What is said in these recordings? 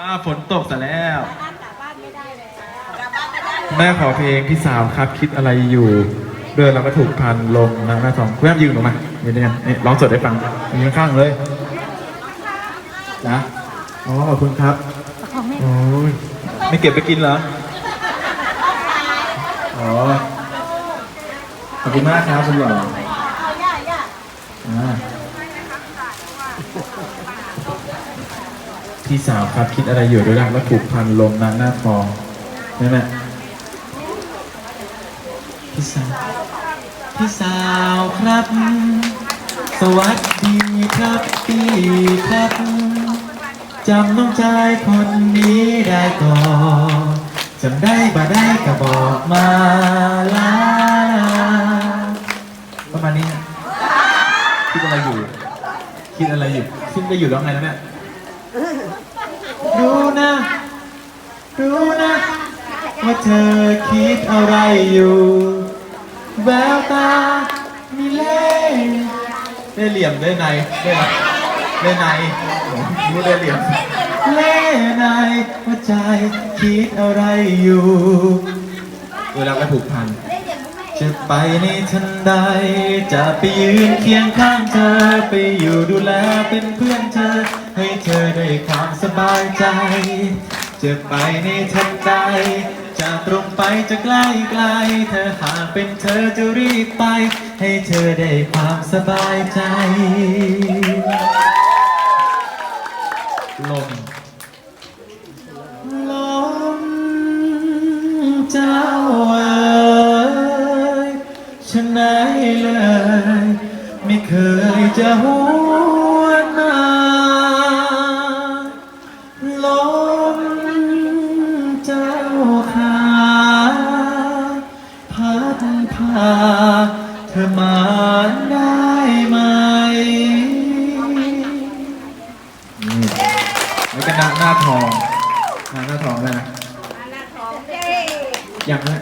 อ่าฝนตกซะแล้ว บ้านกลับบ้านไม่ได้แล้วกลับบ้านไม่ได้แม่ขอเพลงพี่สาวครับคิดอะไรอยู่ เดินเราก็ถูกพันลงนะหน้าทองคุณแม่ยืนหนูมาเดี๋ยวเนี่ยนี่ร้องสดให้ฟังยืนข้างๆเลย นะอ๋อขอบคุณครับโอ้ยไม่เก็บไปกินเหรออ๋อขอบคุณมากครับคุณหล่อเอาย่าย่าอ่า พี่สาวครับคิดอะไรอยู่ด้วยรักและผูกพันลงนางหน้าทองนั่นแหละพี่สาว พี่สาวครับ สวัสดีครับพี่ครับจำน้องชายคนนี้ได้ก่อนจำได้บ่ได้ก็บอกมาลาประมาณนี้คิดอะไรอยู่ คิดอะไรอยู่คิดได้อยู่แล้วไงแล้วเนี่ย ดูนะดูนะ ว่าเธอคิดอะไรอยู่ แววตา มีเล่ห์ได้เหลี่ยมได้ในได้ในได้ในโอ้รู้ได้เหลี่ยมเล่ห์ในว่าใจคิดอะไรอยู่เวลาไปผูกพันจะไปในทันใด จะไปยืนเคียงข้างเธอ ไปอยู่ดูแลเป็นเพื่อนเธอ ให้เธอได้ความสบายใจ จะไปในทันใด จะตรงไปจะใกล้ไกลเธอหากเป็นเธอจะรีบไป ให้เธอได้ความสบายใจลมลมเจ้าเอ๋ยชะไหนเลย ไม่เคยจะหู พา เธอมาได้ไหมนี่แล้วก็หน้าหน้าทองหน้าหน้าทองได้นะหน้าทองเด้ยังนะ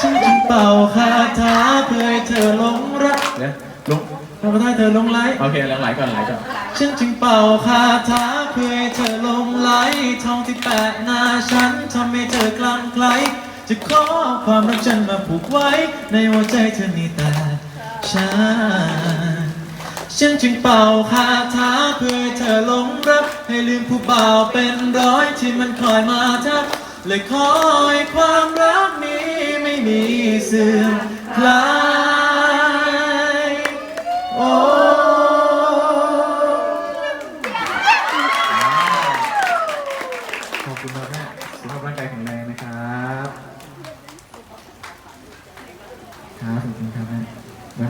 ฉันจึงเป่าคาถาเพื่อให้เธอหลงรักเดี๋ยวลงทำให้เธอหลงไหลโอเคหลงไหลก่อนไหลก่อนฉันจึงเป่าคาถาเพื่อให้เธอหลงไหลทองที่แปะหน้าฉันทำให้เธอกลั่งไกล จะขอความรักฉันมาผูกไว้ ในหัวใจเธอนี่แต่ฉันฉันจึงเป่าคาถาเพื่อเธอหลงรัก ให้ลืมผู้บ่าวเป็นร้อยที่มันคอยมาทักเลยคอยความรักนี้ไม่มีเสื่อมคลาย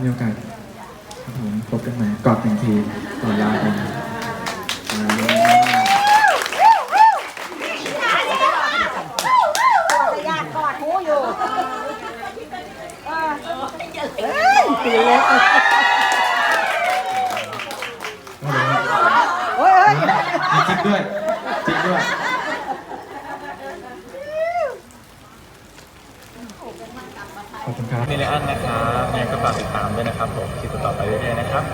มีโอกาสครับผมพบกันใหม่กอดหนึ่งทีก่อนลากันครับจะยากกอดหูอยู่เออเอ้ยตีเล็กโอ้ยมีจิ๊กด้วยจิ๊กด้วย ขอบคุณครับนี่เลยอันนะครับยังไงก็ฝากติดตามด้วยนะครับผมคลิปต่อไปเรื่อยๆนะครับ